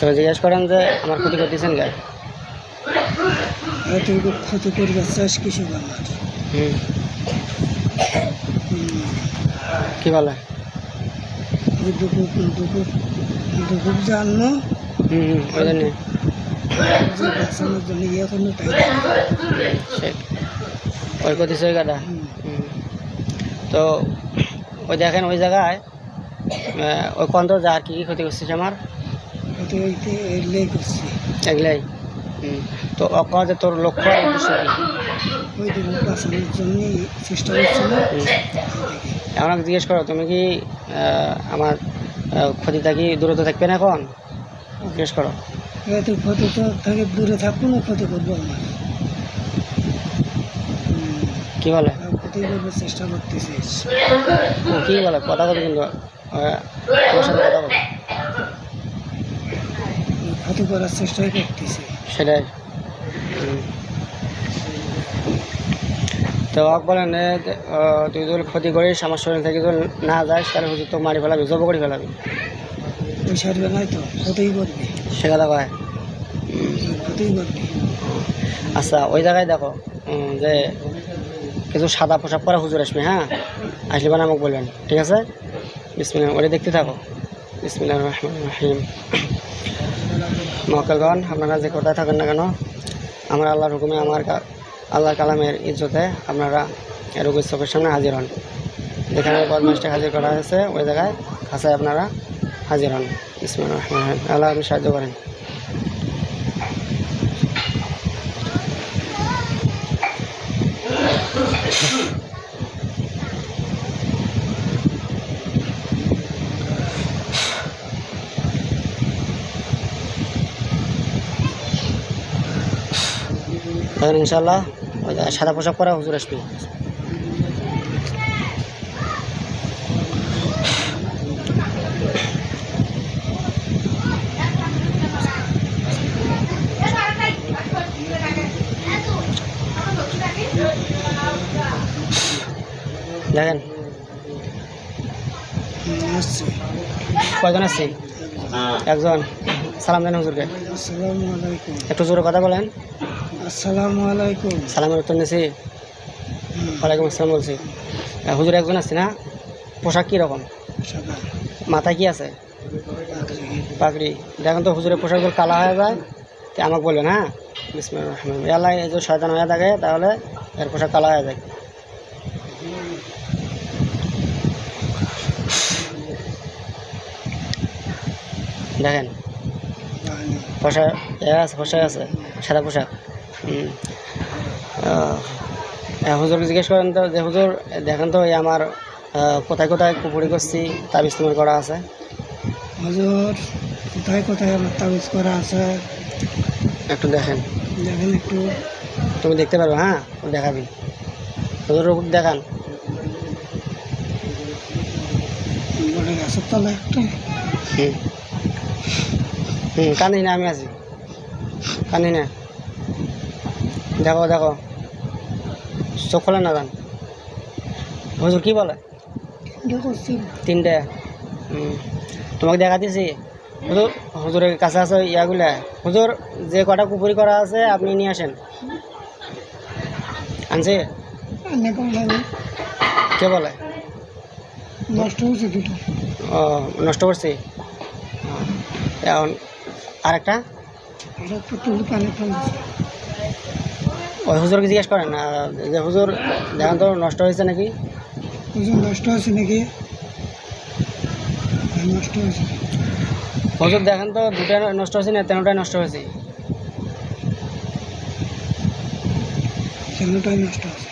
তো জিজ্ঞেস করেন যে আমার ক্ষতি করতেছেন গায়ে এতটুকু ক্ষতি করবে চাষ কিছু আমার হুম। হুম, কি বলে? জানো হুম হুম ওই জন্যে। বাঁচানোর জন্য ইয়ে কোনো তাই ওই হুম। তো ওই দেখেন ওই জায়গায় ওই কন্ত যা আর কি কি ক্ষতি করছিস আমার? এগুলাই তো অক যে তোর লক্ষ্য উদ্দেশ্য ওই বাঁচানোর জন্যই চেষ্টা করছিল। আমাকে জিজ্ঞেস করো তুমি কি আমার আহ, ক্ষতিটা কি দূরত্ব থাকবে না এখন? জিজ্ঞেস করো। এত ক্ষতি তো থেকে দূরে থাকব না ক্ষতি করব আমার। কি বলে? ক্ষতি করবার চেষ্টা করতেছিস কি বলে? কথা বলে কিন্তু। আমার সাথে কথা বলে। ক্ষতি করার চেষ্টাই করতেছি। সেটাই। তো বলেন তুই যদি ক্ষতি করিস আমার শরীর থেকে যদি না যাস তাহলে হুজুর তো মারি ফেলাবি জব করে ফেলাবি। ওই সারবে নাই তো ক্ষতিই করবি। সে কথা কয়। ক্ষতিই করবি। আচ্ছা ওই জায়গায় দেখো যে কিছু সাদা পোশাক পরা হুজুর আসবে হ্যাঁ? আসলে মানে আমাকে বলবেন ঠিক আছে? বিসমিল্লাহ ওটা দেখতে থাকো। রহমান রহিম। মক্কেলগণ আপনারা যে কোথায় থাকেন না কেন, আমার আল্লাহর হুকুমে, আমার আল্লাহর কালামের ইজ্জতে আপনারা রোগীর চোখের সামনে হাজির হন। যেখানে বদমাসটা হাজির করা হয়েছে, ওই জায়গায় খাসায় আপনারা হাজির হন। ইসমান আল্লাহ আপনি সাহায্য করেন। তখন ইনশাল্লাহ ওই সাদা পোশাক পরা হুজুর আসবে। দেখেন। কয়জন আসছে? একজন। সালাম দেন হুজুরকে। একটু জোরে কথা বলেন। আসসালামু আলাইকুম। সালামের উত্তর নিয়েছি ওয়ালাইকুম আসসালাম বলছি। হুজুর একজন আসছে না? পোশাক কী রকম মাথায় কি আছে? পাগড়ি। দেখেন তো হুজুরের পোশাকগুলো কালা হয়ে যায়। তো আমাকে বলবেন হ্যাঁ? রহিম। আল্লাহ শয়তান হয়ে থাকে তাহলে এর পোশাক কালা হয়ে যায়। দেখেন। পোশাক আছে পোশাক আছে সাদা পোশাক। হুজুরকে জিজ্ঞেস করেন তো যে হুজুর দেখেন তো এই আমার কোথায় কোথায় কুপুরি করছি তাবিজ তোমার করা আছে? হজর কোথায় কোথায় আমার তাবিজ করা আছে? একটু দেখেন। দেখেন একটু। তুমি দেখতে পারবে হ্যাঁ? দেখাবি। হুজুর দেখান। বলে গাছের তলা একটা। হুম। হুম কান্দি না আমি আছি। কান্দি না। দেখো দেখো। চোখ খোলেন না যান হুজুর কি বলে? তিনটে। তোমাকে দেখা দিয়েছি হুজুর হুজুরের কাছে আছে ইয়াগুলা। হুজুর যে কটা কুপুরি করা আছে আপনি নিয়ে আসেন। আনছি? কে বলে? নষ্ট হয়েছে দুটো। ও নষ্ট করছি? এখন আরেকটা? একটু তুলি পানি ফেলছে ওই হুজুরকে জিজ্ঞেস করেন যে হুজুর দেখেন তো নষ্ট হয়েছে নাকি? ওজন নষ্ট হয়েছে নাকি? নষ্ট হয়েছে। হুজুর দেখেন তো দুটা নষ্ট হয়েছে না তেরোটাই নষ্ট হয়েছে? তেলটাই নষ্ট হয়েছে।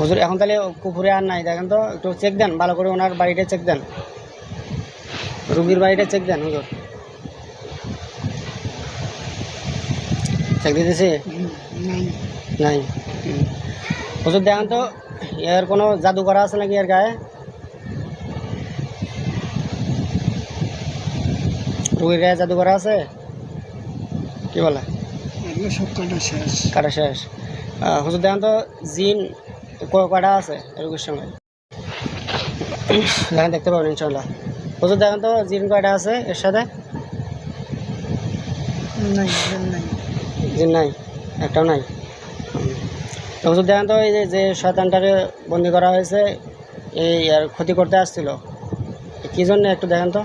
হুজুর এখন তাহলে কুপুরে আর নাই দেখেন তো একটু চেক দেন ভালো করে ওনার বাড়িটা চেক দেন। রুগীর বাড়িটা চেক দেন হুজুর। চেক দিতেছি? নাই। হুজুর দেখেন তো এর কোনো জাদু করা আছে নাকি এর গায়ে? রুগীর গায়ে জাদু করা আছে? কি বলে? সব কাটা শেষ। কাটা শেষ। হুজুর দেখেন তো জিন কটা আছে রোগীর সঙ্গে? দেখেন দেখতে পাবেন ইনশাল্লাহ হুজুর দেখেন তো জিন কয়টা আছে এর সাথে? জিন নাই একটাও নাই? হুজুর দেখেন তো এই যে শয়তানটাকে বন্দি করা হয়েছে এই আর ক্ষতি করতে আসছিল। কী জন্য একটু দেখেন তো।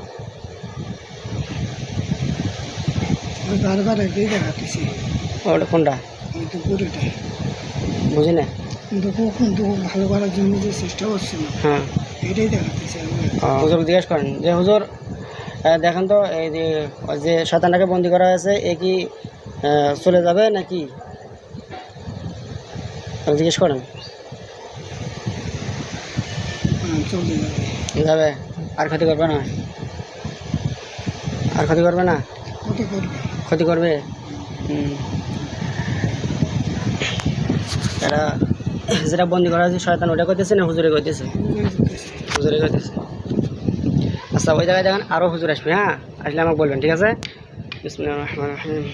ওই বারবার একই দেখাতেছি ওটা কোনটা? বুঝি না। ভালো করার জন্য যে চেষ্টা করছিল হ্যাঁ। এটাই দেখাতেছি হুজুর জিজ্ঞেস করেন যে হুজুর দেখেন তো এই যে ওই যে শয়তানটাকে বন্দি করা হয়েছে এ কি চলে যাবে নাকি? জিজ্ঞেস করেন হ্যাঁ, যাবে। আর ক্ষতি করবে না। আর ক্ষতি করবে না? ক্ষতি করবে। এটা যেটা বন্দি করা হয়েছে শয়তান ওটা করতেছে না হুজুরে করতেছে? হুজুরে করতেছে। আচ্ছা ওই জায়গায় দেখেন আরও হুজুর আসবে হ্যাঁ? আসলে আমাকে বলবেন ঠিক আছে? রহমানির রহিম।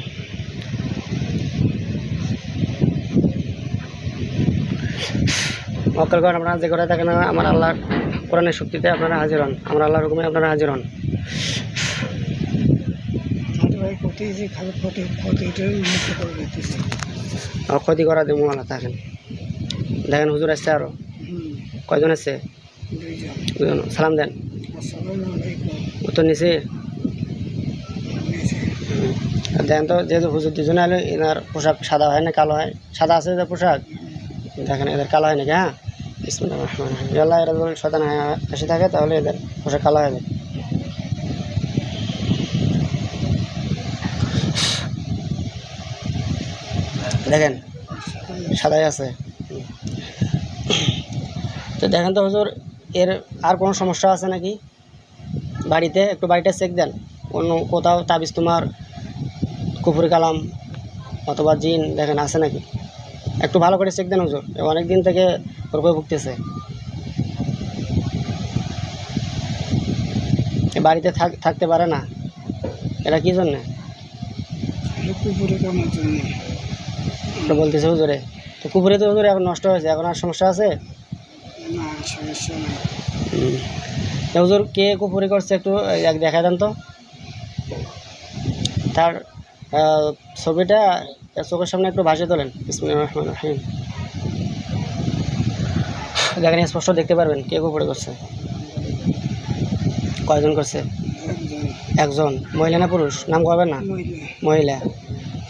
মক্কাল করেন আপনারা যে করে থাকেন আমার আল্লাহর কোরআনের শক্তিতে আপনারা হাজির হন। আমার আল্লাহর হুকুমে আপনারা হাজির হন। ভাই ক্ষতি করে দেবো আল্লাহ থাকেন। দেখেন হুজুর আসছে আরও কয়জন আসছে? দুজন সালাম দেন। উত্তর নিছে। নিচে। দেখেন তো যেহেতু হুজুর দুজনে এলো এনার পোশাক সাদা হয় না কালো হয়। সাদা আছে যে পোশাক? দেখেন এদের কালো হয় নাকি হ্যাঁ? আল্লাহ এরা হাসি থাকে, তাহলে এদের পোশাক কালো হয়ে দেখেন, সাদাই আছে। তো দেখেন তো হুজুর, এর আর কোনো সমস্যা আছে নাকি? বাড়িতে একটু বাড়িটা চেক দেন। অন্য কোথাও তাবিজ তোমার, কুফুরি কালাম অথবা জিন দেখেন আছে নাকি? একটু ভালো করে চেক দেন হুজুর। অনেক দিন থেকে রোগে ভুগতেছে। বাড়িতে থাক থাকতে পারে না। এটা কি জন্যে? কুপুরে কামার জন্য বলতেছে হুজুরে। তো কুপুরে তো হুজুরে এখন নষ্ট হয়েছে এখন আর সমস্যা আছে? না সমস্যা নেই। হুজুর কে কুপুরি করছে একটু এক দেখা দেন তো। তার ছবিটা চোখের সামনে একটু ভাসিয়ে তোলেন। রহমানির রহিম। দেখেন স্পষ্ট দেখতে পারবেন কে কুপুরি করছে? কয়জন করছে? একজন। মহিলা না পুরুষ? নাম করবেন না? মহিলা।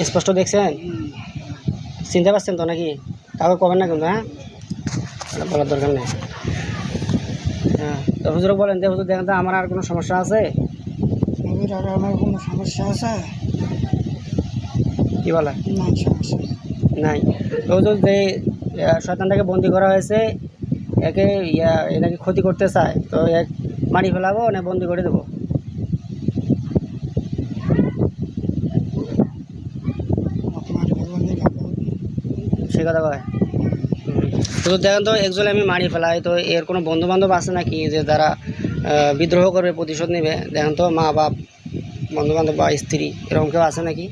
স্পষ্ট দেখছেন? চিনতে পারছেন তো নাকি? কাউকে করবেন না কিন্তু হ্যাঁ? বলার দরকার নেই। হ্যাঁ তো হুজুর বলেন যে হুজুর দেখেন তো আমার আর কোনো সমস্যা আছে? আমার কোনো সমস্যা আছে? কি বলে? না সমস্যা নাই। তো হুজুর যে শয়তানটাকে বন্দি করা হয়েছে একে ইয়া এ নাকি ক্ষতি করতে চায়, তো এক মারি ফেলাবো না বন্দি করে দেবো। সে কথা কয়। শুধু দেখেন তো, একজনে আমি মারি ফেলাই, তো এর কোনো বন্ধু বান্ধব আছে নাকি যে যারা বিদ্রোহ করবে, প্রতিশোধ নেবে? দেখেন তো, মা, বাপ বন্ধু বান্ধব বা স্ত্রী, এরকম কেউ আছে নাকি?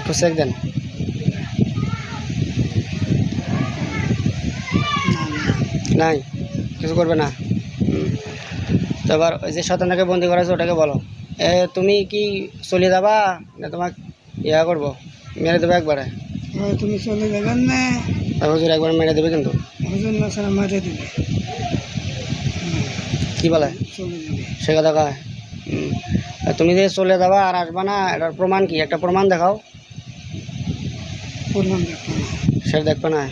একটু চেক দেন না না নাই কিছু করবে না। হুম। তো এবার ওই যে শতানটাকে বন্দি করা আছে ওটাকে বলো। এ তুমি কি চলে যাবা না তোমাকে ইয়া করব? মেরে দেবে একবারে। তুমি চলে যাবেন না? হুজুর একবার মেরে দেবে কিন্তু। ওজন না ছাড়া মারে দিবে। কি বলে? সে কথা কয়। তুমি যে চলে যাবা আর আসবা না এটার প্রমাণ কি? একটা প্রমাণ দেখাও। প্রমাণ দেখো সেটা দেখবে না?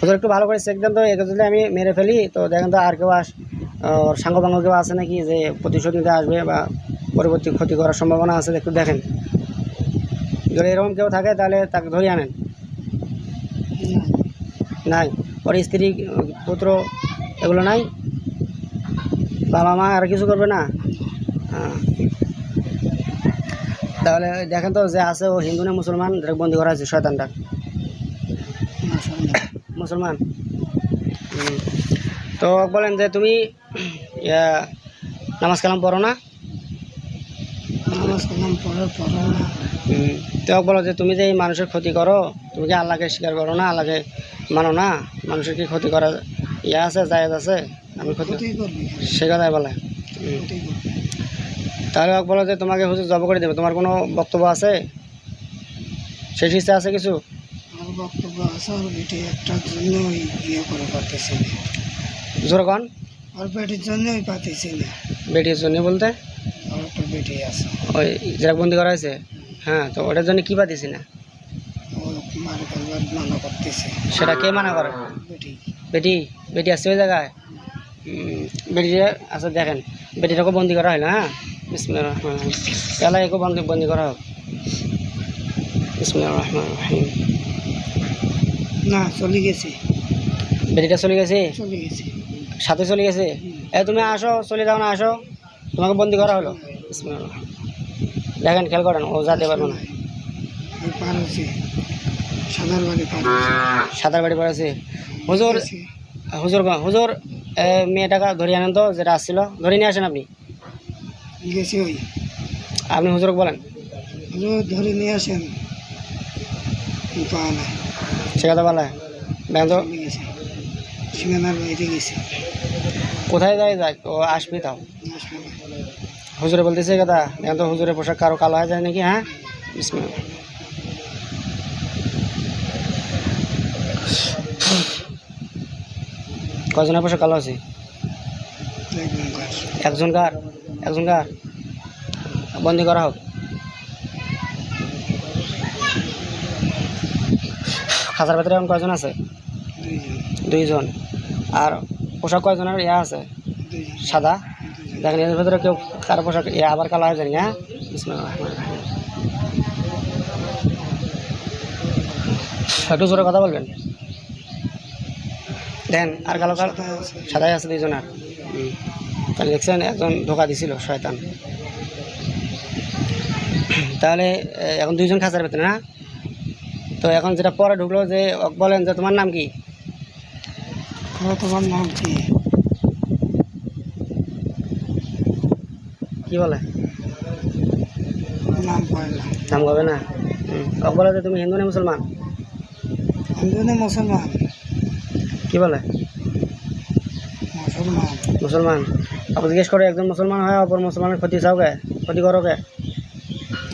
হুম। একটু ভালো করে চেক দেন তো একে যদি আমি মেরে ফেলি, তো দেখেন তো আর কেউ আস, ওর সাঙ্গপাঙ্গ কেউ আছে নাকি যে প্রতিশোধ নিতে আসবে বা পরবর্তী ক্ষতি করার সম্ভাবনা আছে, একটু দেখেন। যদি এরকম কেউ থাকে, তাহলে তাকে ধরে আনেন। নাই। ওর স্ত্রী, পুত্র এগুলো নাই। বাবা মা আর কিছু করবে না? হ্যাঁ। তাহলে দেখেন তো যে আছে, ও হিন্দু না মুসলমান বন্দি করা আছে শয়তানটা। মুসলমান। তো বলেন যে তুমি নামাজ কালাম পড়ো না? নামাজ কালাম পড়ো পড়ো না। তো বলো যে তুমি যে এই মানুষের ক্ষতি করো তুমি কি আল্লাহকে স্বীকার করো না আল্লাহকে মানো না? মানুষের কি ক্ষতি করা ইয়া আছে জায়েজ আছে? আমি ক্ষতি সে কথাই বলে। তাহলে বলো যে তোমাকে হুজুর জব করে দেবে তোমার কোনো বক্তব্য আছে? শেষ ইচ্ছা আছে কিছু? বক্তব্য আছে আর বেটি একটার জন্য ওই ইয়ে করে পারতেছি না জোর কন। আর বেটির জন্যই পাতেছি না। বেটির জন্য বলতে? আর একটা বেটি আছে। ওই যেটা বন্দি করা হয়েছে? হ্যাঁ তো ওটার জন্য কি পাতিছি না? ও মার ফেলবার মানা করতেছে। সেটা কে মানা করে? বেটি। বেটি বেটি আসছে ওই জায়গায়? উম, বেটি আচ্ছা দেখেন বেটিটাকে বন্দি করা হয় না হ্যাঁ? বিসমিল্লাহির রহমানির রহিম। এলাকাকে বন্দি বন্দি করা হোক। বিসমিল্লাহির রহমানির রহিম। না চলে গেছে। বেটিটা চলে গেছে? চলে গেছে। সাথে চলে গেছে? এ তুমি আসো চলে যাও না আসো। তোমাকে বন্দি করা হলো। দেখেন খেয়াল করেন ও যাতে পারব না। পার হচ্ছে সাদার বাড়ি পার সাঁতার বাড়ি পড়েছে হুজুর। হুজুর হুজুর মেয়েটাকে ধরে আনেন তো যেটা আসছিল। ধরে নিয়ে আসেন আপনি? গেছে ওই। আপনি হুজুরকে বলেন। রোদ ধরে নিয়ে আসেন। পাওয়া নাই সে কথা বলে দেখেন তো চলে গেছে সীমানার বাইরে গেছে। কোথায় যায় যাক? ও আসবি তাও। হুজুরে বলতেছে কথা। দেখেন তো হুজুরের পোশাক কারও কালো হয়ে যায় নাকি হ্যাঁ। কজনের পোশাক কালো আছে? একজন কার? একজন কার? বন্দি করা হোক। খাঁচার ভেতরে এখন কয়জন আছে? দুইজন। আর পোশাক কয়জনের ইয়া আছে? সাদা? দেখেন এর ভেতরে কেউ কারও পোশাক ইয়া আবার কালো হয়ে যায় হ্যাঁ। একটু জোরে কথা বলবেন? দেন আর কালো কালো সাদাই আছে। দুইজন আর হুম। তাহলে দেখছেন একজন ধোকা দিছিল শয়তান। তাহলে এখন দুইজন খাঁচার ভেতরে না? তো এখন যেটা পরে ঢুকলো যে বলেন যে তোমার নাম কি? খবর তোমার নাম কি? কি বলে? নাম না? নাম হবে না। ওকে বলে যে তুমি হিন্দু না মুসলমান? হিন্দু মুসলমান? কি বলে? মুসলমান। মুসলমান। আপনি জিজ্ঞেস করে একজন মুসলমান হয় অপর মুসলমানের ক্ষতি চাও কে ক্ষতি করো কে?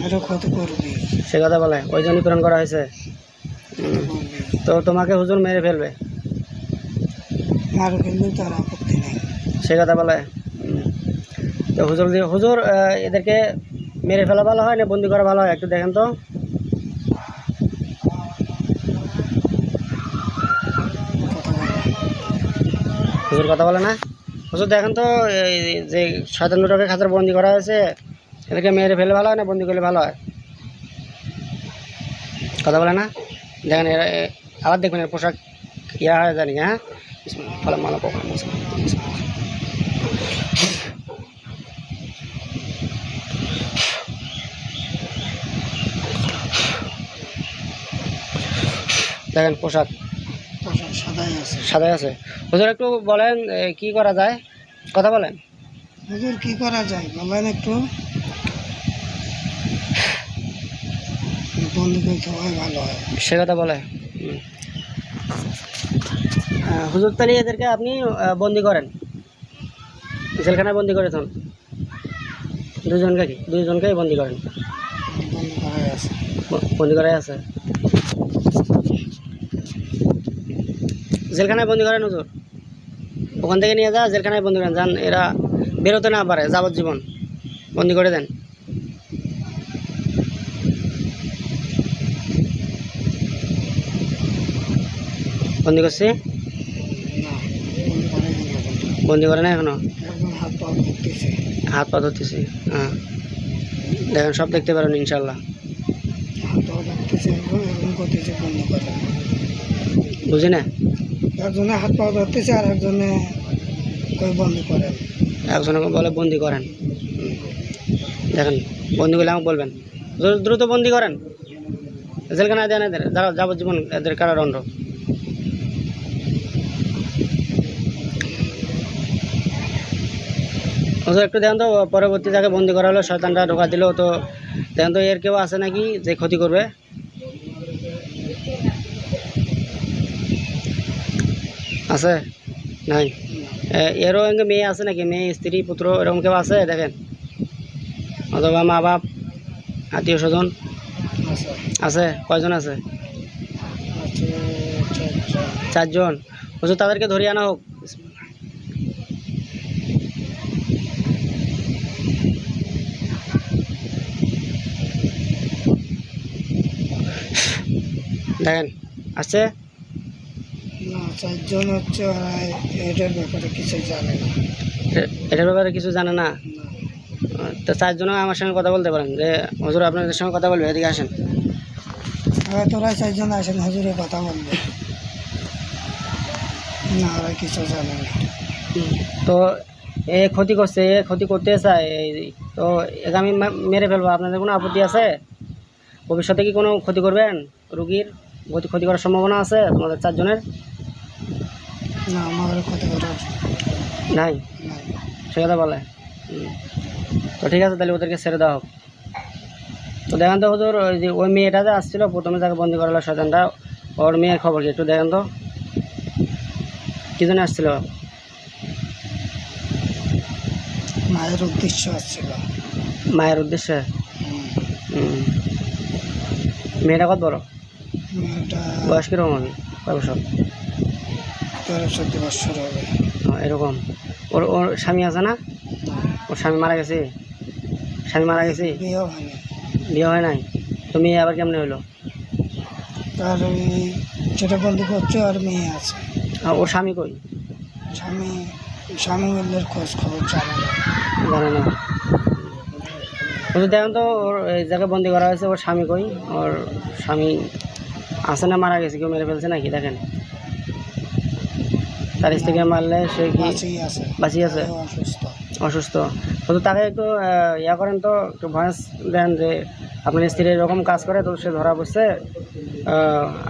এটা করবি। সে কথা বলে। ওই জন্যই প্রেরণ করা হয়েছে। তো তোমাকে হুজুর মেরে ফেলবে? মার ফেললেও তার আপত্তি নেই। সে কথা বলে। তো হুজুর হুজুর এদেরকে মেরে ফেলা ভালো হয় না বন্দি করা ভালো হয়? একটু দেখেন তো। হুজুর কথা বলে না? হুজুর দেখেন তো এই যে শয়তান দুটোকে খাঁচার বন্দি করা হয়েছে এদেরকে মেরে ফেলে ভালো হয় না বন্দি করলে ভালো হয়? কথা বলে না? দেখেন এরা আবার দেখবেন এর পোশাক ইয়া হয় জানি হ্যাঁ? ফলে মালা পকড় দেখেন পোশাক। পোশাক সাদাই আছে। সাদাই আছে। হুজুর একটু বলেন কি করা যায়? কথা বলেন। হুজুর কি করা যায়? বলেন একটু। ভালো হয়। সে কথা বলে। হুজুর তালি এদেরকে আপনি বন্দি করেন। জেলখানায় বন্দি করে থন দুজনকে কি? দুইজনকেই বন্দি করেন? বন্দি করাই আছে? জেলখানায় বন্দি করেন হুজুর? ওখান থেকে নিয়ে যা জেলখানায় বন্দি করেন। যান এরা বেরোতে না পারে যাবজ্জীবন। বন্দি করে দেন। বন্দি করছি? বন্দি করে না এখনও? হাত পা ধরতেছে। হ্যাঁ। দেখেন সব দেখতে পারেন ইনশাল্লাহ বুঝি না? একজনে হাত পা ধরতেছে আর একজনে কই বন্ধ করে একজনে বলে বন্দি করেন। দেখেন বন্দি করলে আমাকে বলবেন। দ্রুত বন্দি করেন। জেলখানায় দেন এদের যারা যাবজ্জীবন এদের কারাদণ্ড। হুজুর একটু দেখেন তো, পরবর্তী যাকে বন্দি করা হলো শয়তানটা ঢোকা দিল, তো দেখেন তো, এর কেউ আছে নাকি যে ক্ষতি করবে? আছে? নাই? এরও এঙ্গে মেয়ে আছে নাকি? মেয়ে, স্ত্রী, পুত্র, এরকম কেউ আছে? দেখেন। অথবা মা বাপ, আত্মীয় স্বজন? আছে? কয়জন আছে? চারজন। হুজুর, তাদেরকে ধরিয়ে আনা হোক। দেখেন আছে? না চারজন হচ্ছে এটার ব্যাপারে কিছু জানে না। এটার ব্যাপারে কিছু জানে না? তো চারজন আমার সঙ্গে কথা বলতে পারেন যে হুজুর আপনাদের সঙ্গে কথা বলবে এদিকে আসেন। হয়তো ওরা চারজন আসেন হুজুরে কথা বলবে। না ওরা কিছু জানে না। তো এ ক্ষতি করছে এ ক্ষতি করতে চায় এই- তো একে আমি মেরে ফেলব আপনাদের কোনো আপত্তি আছে? ভবিষ্যতে কি কোনো ক্ষতি করবেন রুগীর? ক্ষতি ক্ষতি করার সম্ভাবনা আছে তোমাদের চারজনের? না আমাদের ক্ষতি করার নাই। সে কথা বলে। হুম। তো ঠিক আছে তাহলে ওদেরকে ছেড়ে দেওয়া হোক। তো দেখেন তো হুজুর ওই যে ওই মেয়েটা যে আসছিল প্রথমে তাকে বন্দি করালো শয়তানটা ওর মেয়ের খবর কি একটু দেখেন তো। কী জন্য আসছিল? মায়ের উদ্দেশ্য আসছিল। মায়ের উদ্দেশ্যে। মেয়েটা কত বড়? বয়স কীরকম হবে? কয় বছর? তেরো চোদ্দ বছর হবে। এরকম। ওর ওর স্বামী আছে না? ওর স্বামী মারা গেছে? স্বামী মারা গেছে? বিয়ে হয় নাই? তো মেয়ে আবার কেমনে তার ওই যেটা বন্ধু করছে আর মেয়ে আছে। আর ওর স্বামী কই? স্বামী স্বামী মিলের খোঁজ খবর জানে না। জানে না। দেখেন তো ওর এই জায়গায় বন্দি করা হয়েছে ওর স্বামী কই? ওর স্বামী আছে না মারা গেছে কেউ মেরে ফেলছে নাকি? দেখেন। তার স্ত্রীকে মারলে সে কি বাঁচিয়ে আছে। অসুস্থ। অসুস্থ। কিন্তু তাকে একটু ইয়া করেন তো একটু ভয়েস দেন যে আপনার স্ত্রী এরকম কাজ করে তো সে ধরা পড়ছে।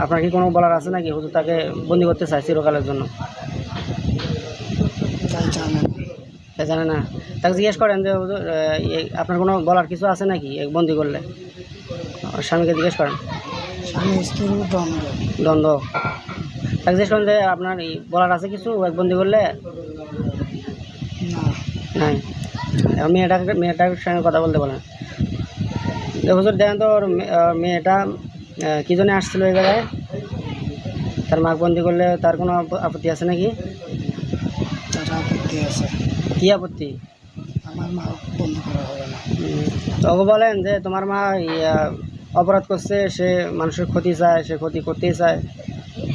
আপনার কি কোনো বলার আছে নাকি? হুজুর তাকে বন্দি করতে চায় চিরকালের জন্য। জানে না। তাকে জিজ্ঞেস করেন যে হুজুর আপনার কোনো বলার কিছু আছে নাকি? বন্দি করলে। স্বামীকে জিজ্ঞেস করেন। স্ত্রীর দ্বন্দ্ব। দ্বন্দ্ব তাকে জিজ্ঞেস করেন যে আপনার এই বলার আছে কিছু? এক বন্দি করলে নাই। মেয়েটাকে মেয়েটার সঙ্গে কথা বলতে বলেন হুজুর দেখেন তো মেয়েটা কি জন্য আসছিল এই জায়গায়? তার মাক বন্দি করলে তার কোনো আপত্তি আছে নাকি? তার আপত্তি আছে। কি আপত্তি? আমার মা বন্ধ করা হবে না। তো বলেন যে তোমার মা ইয়া, অপরাধ করছে সে মানুষের ক্ষতি চায় সে ক্ষতি করতেই চায়।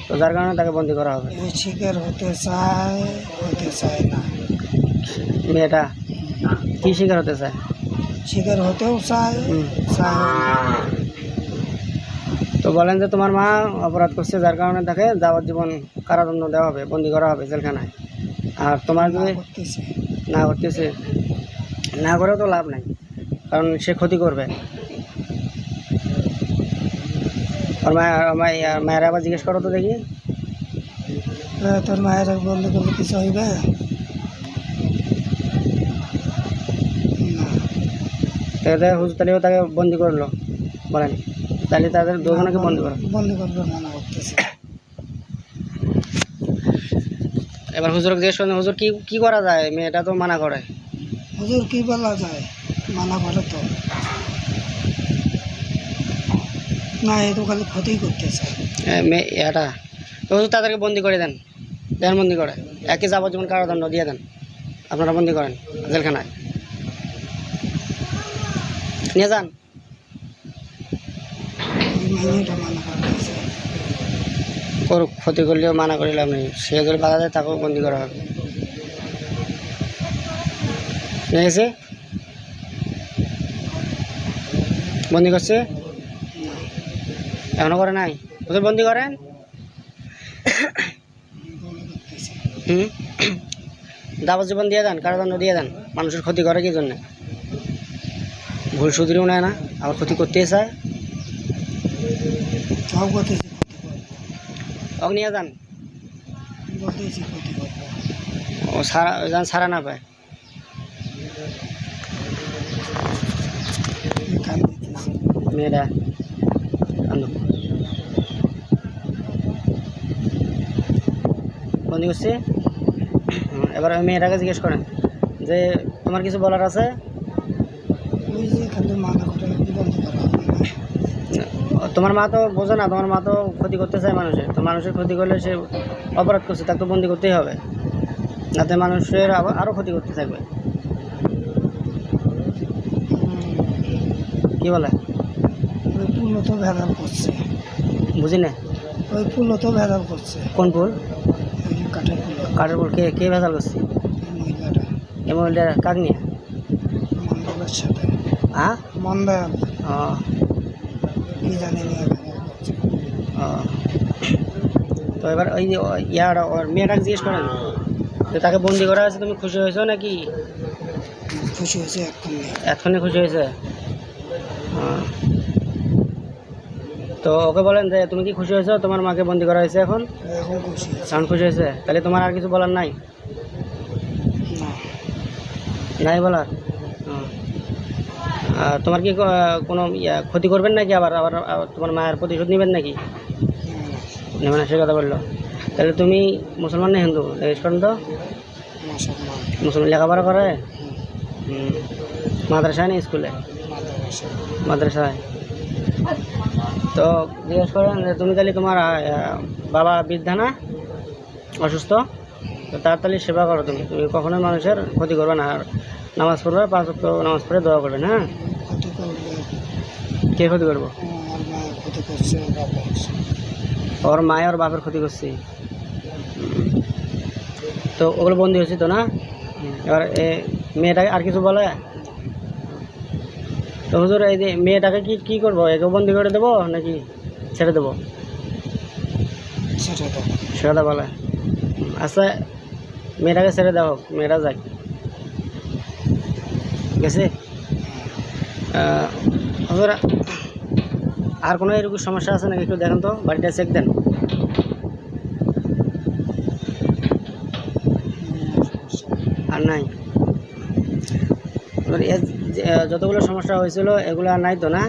তো যার কারণে তাকে বন্দি করা হবে। শিকার হতে চায় হতে চায় না। মেয়েটা কি শিকার হতে চায়? শিকার হতেও চায়। তো বলেন যে তোমার মা অপরাধ করছে যার কারণে তাকে যাবজ্জীবন কারাদণ্ড দেওয়া হবে বন্দি করা হবে জেলখানায়। আর তোমার যদি না করতেছে না করেও তো লাভ নাই কারণ সে ক্ষতি করবে। আর মায়ের মায়ের আবার জিজ্ঞেস করো তো দেখি। এ, তোর মায়ের বন্ধ করলে কিছু হইবে? না তাহলে হুজুর তাহলেও তাকে বন্দি করল। বলেন তাহলে তাদের দুজনকে বন্দি করো। বন্ধ করবে মানা করতেছে। এবার হুজুরকে জিজ্ঞেস করেন হুজুর কি কি করা যায়? মেয়েটা তো মানা করে। হুজুর কি বলা যায়? মানা করে তো। না এ তো খালি ক্ষতি করতেছে। এ, মেয়ে এটা তো হুজুর তাদেরকে বন্দি করে দেন দেন বন্দি করে। একই যাবজ্জীবন কারাদণ্ড দিয়ে দেন। আপনারা বন্দি করেন জেলখানায়। নিয়ে যান। করুক ক্ষতি করলেও মানা করিলাম নেই। সে যদি বাধা দেয় তাকেও বন্দি করা হবে। নিয়ে গেছে? বন্দি করছে? এখনও করে নাই? ওদের বন্দি করেন? হুম? যাবজ্জীবন দিয়ে দেন কারাদণ্ড দিয়ে দেন মানুষের ক্ষতি করে কি জন্যে? ভুল শুধরেও নেয় না আবার ক্ষতি করতেই চায়। সব করতেছে ক্ষতি করব ওকে নিয়ে যান ও সারা যেন সারা না পায়। মেয়েরা বন্দি করছি এবার ওই মেয়েটাকে জিজ্ঞেস করেন যে তোমার কিছু বলার আছে। তোমার মা তো বোঝে না তোমার মা তো ক্ষতি করতে চায় মানুষের। তো মানুষের ক্ষতি করলে সে অপরাধ করছে তাকে তো বন্দি করতেই হবে। যাতে মানুষের আরও ক্ষতি করতে থাকবে। কি বলে? ওই তো ভেজাল করছে। বুঝি না ওই পুলো তো ভেজাল করছে। কোন ফুল কাঠের পুলো কে কে ভেজাল করছে? এই মহিলাটা কাক নিয়ে? হ্যাঁ? মন্ডল ও। কি জানি ও। তো এবার ওই যে ইয়ার ওর মেয়েটাকে জিজ্ঞেস করেন যে তাকে বন্দি করা আছে তুমি খুশি হয়েছো নাকি? খুশি হয়েছে নেই এখনই খুশি হয়েছে? ও। তো ওকে বলেন যে তুমি কি খুশি হয়েছো? তোমার মাকে বন্দি করা হয়েছে এখন? এখন খুশি হয়েছে? তাহলে তোমার আর কিছু বলার নাই? নাই বলার? আর তোমার কি কোনো ইয়া ক্ষতি করবেন নাকি আবার আবার আবার তোমার মায়ের প্রতিশোধ নেবেন নাকি? নেবেন সে কথা বলল। তাহলে তুমি মুসলমান না হিন্দু? করেন তো? মুসলমান। লেখাপড়া করে। মাদ্রাসায় না স্কুলে? মাদ্রাসা মাদ্রাসায়। তো জিজ্ঞেস করেন যে তুমি তাহলে তোমার বাবা বৃদ্ধা না? অসুস্থ? তো তার তাহলে সেবা করো তুমি। তুমি কখনোই মানুষের ক্ষতি করবে না। আর নামাজ পড়বে পাঁচ ওয়াক্ত নামাজ পড়ে দোয়া করবেন হ্যাঁ? কে ক্ষতি করব? ওর মায়ের ওর বাপের ক্ষতি করছি। তো ওগুলো বন্দি হয়েছে তো না? এবার এ মেয়েটাকে আর কিছু বলে? তো হুজুর এই যে মেয়েটাকে কি কি করব? একে বন্দি করে দেবো নাকি ছেড়ে দেবো? সেটা বলে। আচ্ছা মেয়েটাকে ছেড়ে দেওয়া হোক মেয়েটা যাক। গেছে? আহ, হুজুর আর কোনো এরকম সমস্যা আছে নাকি একটু দেখেন তো? বাড়িটা চেক দেন। আর নাই। এবার যতগুলো সমস্যা হয়েছিল এগুলো আর নাই তো না?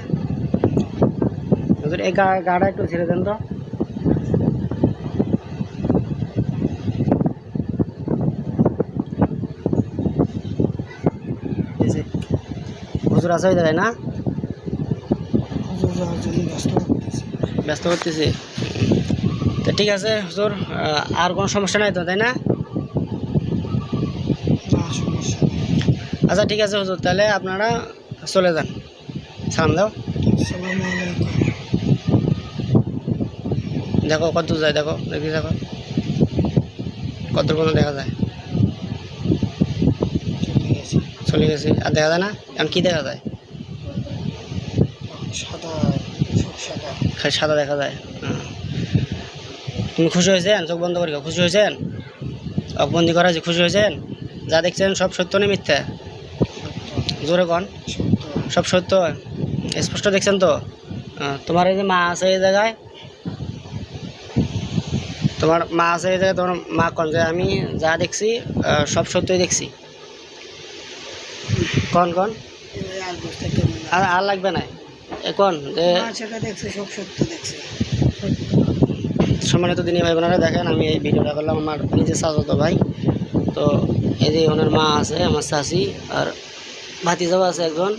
এই গা গাটা একটু ছেড়ে দেন তো। এই যে, হুজুর আছে ওই না? ব্যস্ত করতেছি। তো ঠিক আছে হুজুর আর কোনো সমস্যা নাই তো তাই না না সমস্যা নেই আচ্ছা ঠিক আছে হুজুর, তাহলে আপনারা চলে যান। সালাম দাও। দেখো, কত যায়, দেখো, দেখি, দেখো। কত পর্যন্ত দেখা যায়? চলে গেছে। আর দেখা যায় না? এখন কি দেখা যায়? সাদা দেখা যায়। তুমি খুশি হয়েছেন? চোখ বন্ধ করে খুশি হয়েছেন? অকবন্দি করা যে খুশি হয়েছেন? যা দেখছেন সব সত্য না মিথ্যা? জোরে কন। সব সত্য। স্পষ্ট দেখছেন তো? তোমার এই যে মা আছে এই জায়গায়? তোমার মা আছে এই জায়গায় তোমার মা কন? যে আমি যা দেখছি সব সত্যই দেখছি। কন কন? আর আর লাগবে না। এখন যে সম্মানিত দিনী ভাই বোনেরা দেখেন আমি এই ভিডিওটা করলাম আমার নিজের চাচাতো ভাই। তো এই যে ওনার মা আছে আমার শাশি আর ভাতিজাও আছে একজন।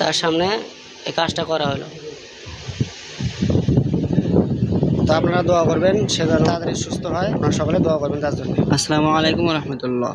তার সামনে এই কাজটা করা হলো। তো আপনারা দোয়া করবেন সে যেন তাড়াতাড়ি সুস্থ হয়। আপনারা সকলে দোয়া করবেন তার জন্য। আসসালামু আলাইকুম রহমতুল্লাহ।